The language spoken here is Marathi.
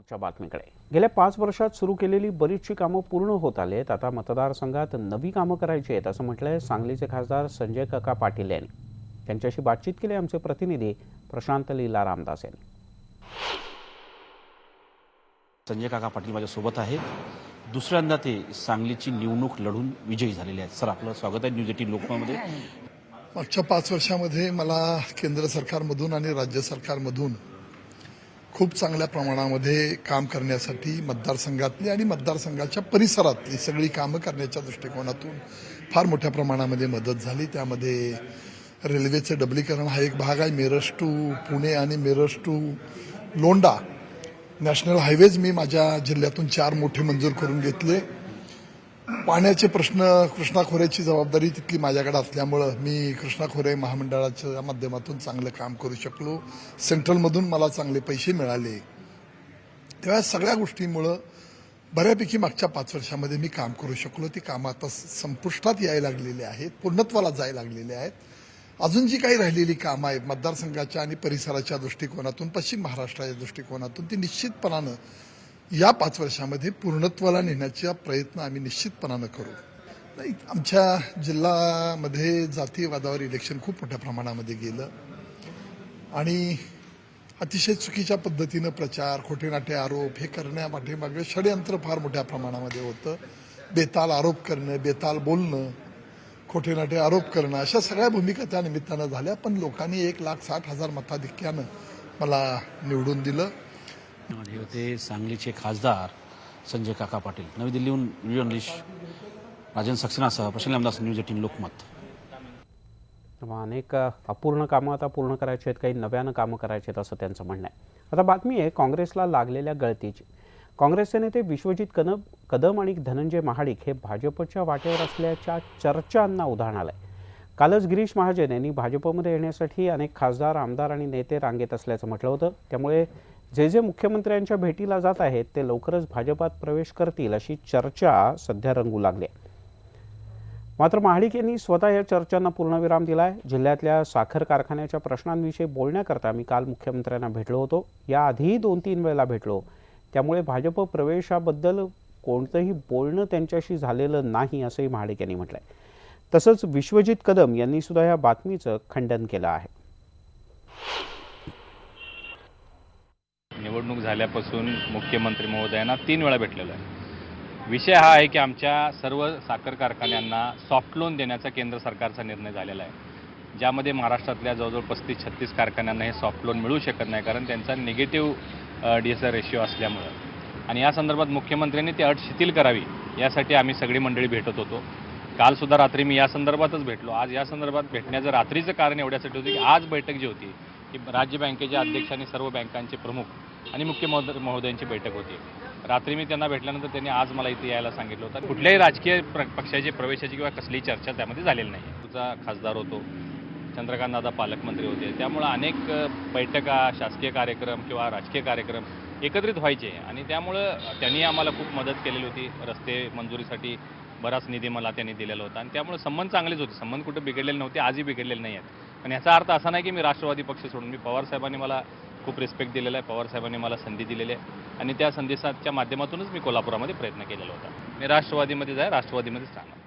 पुढच्या बातमीकडे. गेल्या पाच वर्षात सुरू केलेली बरीचशी कामं पूर्ण होत आली आहेत आता मतदारसंघात नवी कामं करायची आहेत असं म्हटलंय सांगलीचे खासदार संजय काका पाटील यांनी. त्यांच्याशी बातचीत केली आमचे प्रतिनिधी प्रशांत लीला रामदास यांनी. संजय काका पाटील माझ्यासोबत आहेत. दुसऱ्यांदा ते सांगलीची निवडणूक लढून विजयी झालेले आहेत. सर आपलं स्वागत आहे न्यूज एटीन लोकमतमध्ये. मागच्या पाच वर्षामध्ये मला केंद्र सरकारमधून आणि राज्य सरकारमधून खूप चांगल्या प्रमाणामध्ये काम करण्यासाठी मतदारसंघातली आणि मतदारसंघाच्या परिसरातली सगळी कामं करण्याच्या दृष्टिकोनातून फार मोठ्या प्रमाणामध्ये मदत झाली. त्यामध्ये रेल्वेचं डबलीकरण हा एक भाग आहे. मिरज टू पुणे आणि Miraj to Londa national highways मी माझ्या जिल्ह्यातून चार मोठे मंजूर करून घेतले. पाण्याचे प्रश्न कृष्णा खोऱ्याची जबाबदारी तितकी माझ्याकडे असल्यामुळं मी कृष्णा खोरे महामंडळाच्या माध्यमातून चांगलं काम करू शकलो. सेंट्रलमधून मला चांगले पैसे मिळाले. तेव्हा सगळ्या गोष्टींमुळं बऱ्यापैकी मागच्या पाच वर्षामध्ये मी काम करू शकलो. ती कामं आता संपुष्टात यायला लागलेली आहेत पूर्णत्वाला जायला लागलेली आहेत. अजून जी काही राहिलेली कामं आहेत मतदारसंघाच्या आणि परिसराच्या दृष्टिकोनातून पश्चिम महाराष्ट्राच्या दृष्टिकोनातून ती निश्चितपणानं या पाच वर्षामध्ये पूर्णत्वाला नेण्याचा प्रयत्न आम्ही निश्चितपणानं करू. नाही आमच्या जिल्ह्यामध्ये जातीयवादावर इलेक्शन खूप मोठ्या प्रमाणामध्ये गेलं. आणि अतिशय चुकीच्या पद्धतीनं प्रचार खोटेनाटे आरोप हे करण्यापाठीमागे षडयंत्र फार मोठ्या प्रमाणामध्ये होतं. बेताल आरोप करणं बेताल बोलणं खोटेनाटे आरोप करणं अशा सगळ्या भूमिका त्या निमित्तानं झाल्या पण लोकांनी एक लाख साठ हजार मताधिक्यानं मला निवडून दिलं. हे होते सांगलीचे खासदार संजय काका पाटील. नवी दिल्लीहून व्हिडिओ जर्नलिस्ट राजन सक्सेनासह प्रशांत रामदास न्यूज एटीन लोकमत. अनेक अपूर्ण कामं आता पूर्ण करायची आहेत काही नव्यानं कामं करायची आहेत असं त्यांचं म्हणणं आहे. आता बातमी आहे काँग्रेसला लागलेल्या गळतीची. काँग्रेसचे नेते विश्वजित कनब कदम आणि धनंजय महाडिक हे भाजपच्या वाटेवर असल्याच्या चर्चांना उदाहरण आलं आहे कालच गिरीश महाजन यांनी भाजपमध्ये येण्यासाठी अनेक खासदार आमदार आणि नेते रांगेत असल्याचं म्हटलं होतं. त्यामुळे जे जे मुख्यमंत्र्यांच्या भेटीला जात आहेत ते लवकरच भाजपात प्रवेश करतील अशी चर्चा सध्या रंगू लागली आहे. मात्र महाडिक यांनी स्वतः या चर्चांना पूर्णविराम दिलाय. जिल्ह्यातल्या साखर कारखान्याच्या प्रश्नांविषयी बोलण्याकरता मी काल मुख्यमंत्र्यांना भेटलो होतो. याआधीही दोन तीन वेळेला भेटलो. त्यामुळे भाजप प्रवेशाबद्दल कोणतंही बोलणं त्यांच्याशी झालेलं नाही असंही महाडिक यांनी म्हटलंय. तसंच विश्वजित कदम यांनी सुद्धा या बातमीचं खंडन केलं आहे. निवडणूक झाल्यापासून मुख्यमंत्री महोदयांना तीन वेळा भेटलेलो आहे. विषय हा आहे की आमच्या सर्व साखर कारखान्यांना सॉफ्ट लोन देण्याचा केंद्र सरकारचा निर्णय झालेला आहे. ज्यामध्ये महाराष्ट्रातल्या जवळजवळ पस्तीस छत्तीस कारखान्यांना हे सॉफ्ट लोन मिळू शकत नाही कारण त्यांचा negative D S R ratio असल्यामुळं. आणि या संदर्भात मुख्यमंत्र्यांनी ती अट शिथिल करावी यासाठी आम्ही सगळी मंडळी भेटत होतो. कालसुद्धा रात्री मी या संदर्भातच भेटलो. आज या संदर्भात भेटण्याचं रात्रीचं कारण एवढ्यासाठी होतं की आज बैठक जी होती की राज्य बँकेच्या अध्यक्ष आणि सर्व बँकांचे प्रमुख आणि मुख्य महोदय महोदयांची बैठक होती. रात्री मी त्यांना भेटल्यानंतर त्यांनी आज मला इथे यायला सांगितलं होतं. कुठल्याही राजकीय प्र पक्षाची प्रवेशाची किंवा कसलीही चर्चा त्यामध्ये झालेली नाही. तुझा खासदार होतो. चंद्रकांत दादा पालकमंत्री होते. त्यामुळं अनेक बैठका शासकीय कार्यक्रम किंवा राजकीय कार्यक्रम एकत्रित व्हायचे. आणि त्यामुळं त्यांनी आम्हाला खूप मदत केलेली होती. रस्ते मंजुरीसाठी बराच निधी मला त्यांनी दिलेला होता. आणि त्यामुळे संबंध चांगलेच होते. संबंध कुठे बिघडलेले नव्हते. आजही बिघडलेले नाही आहेत पण याचा अर्थ असा नाही की मी राष्ट्रवादी पक्ष सोडून मी पवारसाहेबांनी मला खूप रिस्पेक्ट दिलेला आहे पवारसाहेबांनी मला संधी दिलेली आहे. आणि त्या संदेशाच्या माध्यमातूनच मी कोल्हापुरामध्ये प्रयत्न केलेला होता. मी राष्ट्रवादीमध्येच आहे राष्ट्रवादीमध्येच राहणार.